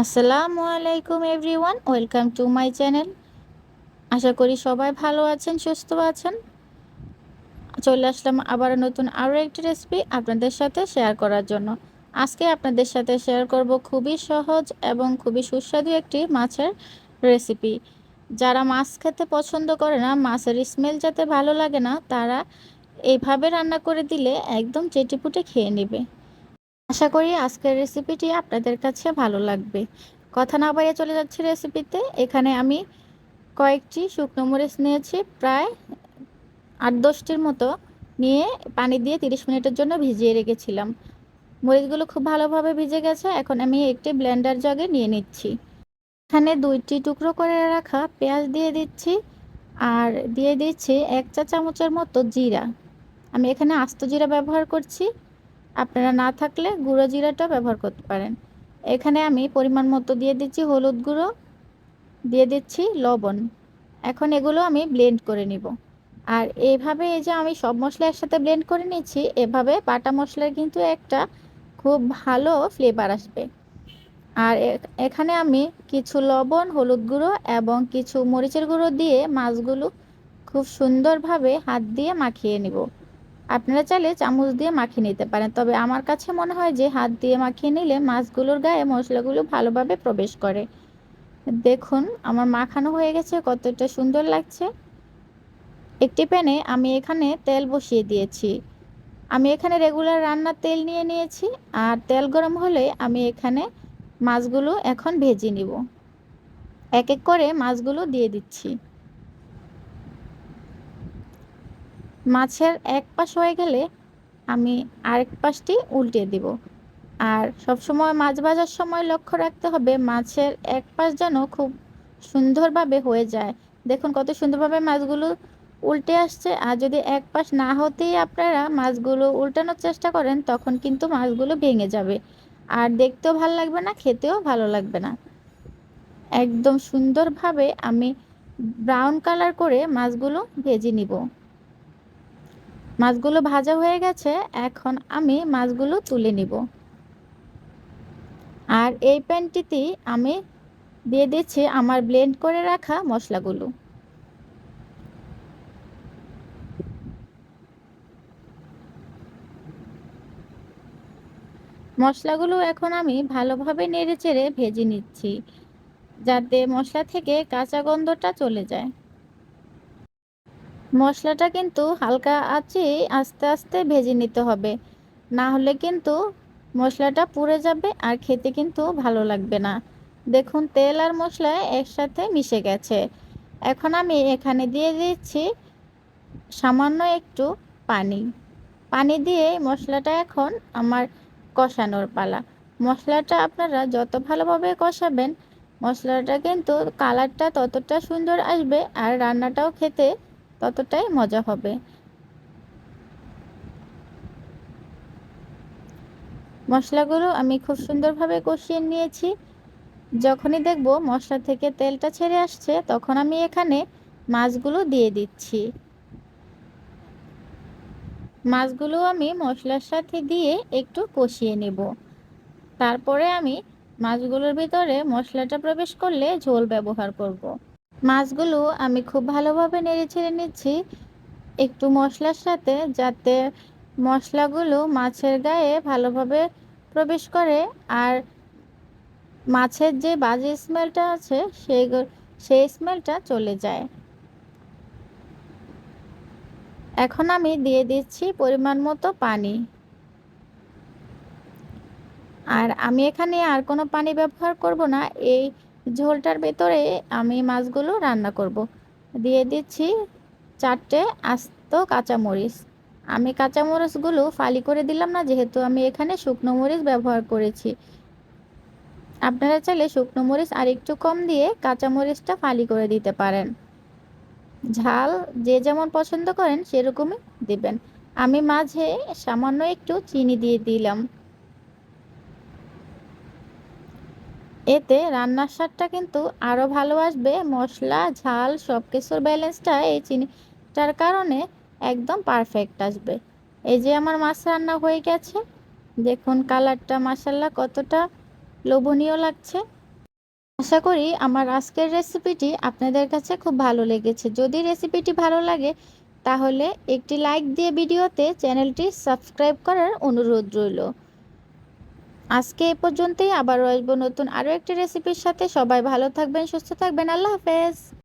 আসসালামু আলাইকুম everyone, welcome to my channel. আশা করি সবাই ভালো আছেন, সুস্থ আছেন। চলে আসলাম আবার নতুন আরও একটি রেসিপি আপনাদের সাথে শেয়ার করার জন্য। আজকে আপনাদের সাথে শেয়ার করব খুবই সহজ এবং খুবই সুস্বাদু একটি মাছের রেসিপি যারা মাছ খেতে পছন্দ করে না, মাছের স্মেল যাতে ভালো লাগে না, তারা এইভাবে রান্না করে দিলে একদম চেটিপুটে খেয়ে নেবে। আশা করি আজকের রেসিপিটি আপনাদের কাছে ভালো লাগবে। কথা না বাইরে চলে যাচ্ছি রেসিপিতে এখানে আমি কয়েকটি শুকনো মরিচ নিয়েছি, প্রায় আট দশটির মতো নিয়ে পানি দিয়ে তিরিশ মিনিটের জন্য ভিজিয়ে রেখেছিলাম। মরিচগুলো খুব ভালোভাবে ভিজে গেছে, এখন আমি একটি ব্লেন্ডার জগে নিয়ে নিচ্ছি। এখানে দুইটি টুকরো করে রাখা পেঁয়াজ দিয়ে দিচ্ছি আর দিয়ে দিচ্ছি এক চা চামচের মতো জিরা। আমি এখানে আস্ত জিরা ব্যবহার করছি। আপনারা না থাকলে গুঁড়ো জিরাটা ব্যবহার করতে পারেন। এখানে আমি পরিমাণ মতো দিয়ে দিচ্ছি হলুদ গুঁড়ো, দিয়ে দিচ্ছি লবণ। এখন এগুলো আমি ব্লেন্ড করে নিব। আর এইভাবে এই যে আমি সব মশলা একসাথে ব্লেন্ড করে নিচ্ছি, এভাবে বাটা মশলার কিন্তু একটা খুব ভালো ফ্লেভার আসবে। আর এখানে আমি কিছু লবণ, হলুদ গুঁড়ো এবং কিছু মরিচের গুঁড়ো দিয়ে মাছগুলো খুব সুন্দরভাবে হাত দিয়ে মাখিয়ে নিব। আপনারা চাইলে চামচ দিয়ে মাখিয়ে নিতে পারেন। তবে আমার কাছে মনে হয় যে হাত দিয়ে মাখিয়ে নিলে মাছগুলোর গায়ে মশলাগুলো ভালোভাবে প্রবেশ করে। দেখুন, আমার মাখানো হয়ে গেছে, কতটা সুন্দর লাগছে। একটি প্যানে আমি এখানে তেল বসিয়ে দিয়েছি। আমি এখানে রেগুলার রান্নার তেল নিয়ে নিয়েছি আর তেল গরম হলে আমি এখানে মাছগুলো এখন ভেজে নিব। এক এক করে মাছগুলো দিয়ে দিচ্ছি। মাছের এক পাশ হয়ে গেলে আমি আরেক পাশটি উল্টে দিব। আর সবসময় মাছ ভাজার সময় লক্ষ্য রাখতে হবে মাছের এক পাশ যেন খুব সুন্দরভাবে হয়ে যায়। দেখুন কত সুন্দরভাবে মাছগুলো উল্টে আসছে। আর যদি এক পাশ না হতেই আপনারা মাছগুলো উল্টানোর চেষ্টা করেন, তখন কিন্তু মাছগুলো ভেঙে যাবে। আর দেখতেও ভালো লাগবে না, খেতেও ভালো লাগবে না। একদম সুন্দরভাবে আমি ব্রাউন কালার করে মাছগুলো ভেজে নিব। মাছগুলো ভাজা হয়ে গেছে, এখন আমি মাছগুলো তুলে নিব। আর এই প্যানটিতেই আমি দিয়ে দিচ্ছি আমার ব্লেন্ড করে রাখা মশলাগুলো। মশলাগুলো এখন আমি ভালোভাবে নেড়ে চেড়ে ভেজে নিচ্ছি, যাতে মশলা থেকে কাঁচা গন্ধটা চলে যায়। মশলাটা কিন্তু হালকা আছে আস্তে আস্তে ভেজে নিতে হবে। না হলে কিন্তু মশলাটা পুড়ে যাবে আর খেতে কিন্তু ভালো লাগবে না। দেখুন, তেল আর মশলা একসাথে মিশে গেছে। এখন আমি এখানে দিয়ে দিচ্ছি সামান্য একটু পানি। পানি দিয়ে মশলাটা এখন আমার কষানোর পালা। মশলাটা আপনারা যত ভালোভাবে কষাবেন, মশলাটা কিন্তু কালারটা ততটা সুন্দর আসবে আর রান্নাটাও খেতে ততটাই মজা হবে। মশলাগুলো আমি খুব সুন্দরভাবে কষিয়ে নিয়েছি। যখনই দেখব মশলা থেকে তেলটা ছেড়ে আসছে, তখন আমি এখানে মাছগুলো দিয়ে দিচ্ছি। মাছগুলো আমি মশলার সাথে দিয়ে একটু কষিয়ে নেব। তারপরে আমি মাছগুলোর ভিতরে মশলাটা প্রবেশ করলে ঝোল ব্যবহার করব। মাছগুলো আমি খুব ভালোভাবে নেড়ে ছেড়ে নিচ্ছি। একটু মশলার সাথে যাতে মশলাগুলো মাছের গায়ে ভালোভাবে প্রবেশ করে। আর মাছের যে বাজে স্মেলটা আছে, সেই সেই স্মেলটা চলে যায়। এখন আমি দিয়ে দিচ্ছি পরিমাণ মতো পানি। আর আমি এখানে আর কোনো পানি ব্যবহার করব না। এই ঝোলটার ভেতরে আমি মাছগুলো রান্না করব। দিয়ে দিচ্ছি চারটে আস্ত কাঁচামরিচ। আমি কাঁচামরিচগুলো ফালি করে দিলাম না, যেহেতু আমি এখানে শুকনো মরিচ ব্যবহার করেছি। আপনারা চাইলে শুকনো মরিচ আর একটু কম দিয়ে কাঁচামরিচটা ফালি করে দিতে পারেন। ঝাল যে যেমন পছন্দ করেন সেরকমই দেবেন। আমি মাঝে সামান্য একটু চিনি দিয়ে দিলাম। এতে রান্নার স্বাদটা কিন্তু আরও ভালো আসবে। মশলা, ঝাল সব কিছুর ব্যালেন্সটা এই চিনিটার কারণে একদম পারফেক্ট আসবে। এই যে আমার মাছ রান্না হয়ে গেছে। দেখুন কালারটা মাসাল্লা কতটা লোভনীয় লাগছে। আশা করি আমার আজকের রেসিপিটি আপনাদের কাছে খুব ভালো লেগেছে। যদি রেসিপিটি ভালো লাগে, তাহলে একটি লাইক দিয়ে ভিডিওতে চ্যানেলটি সাবস্ক্রাইব করার অনুরোধ রইল। আজকে এ পর্যন্তই আবারও আসব নতুন আরও একটি রেসিপির সাথে। সবাই ভালো থাকবেন, সুস্থ থাকবেন। আল্লাহ হাফেজ।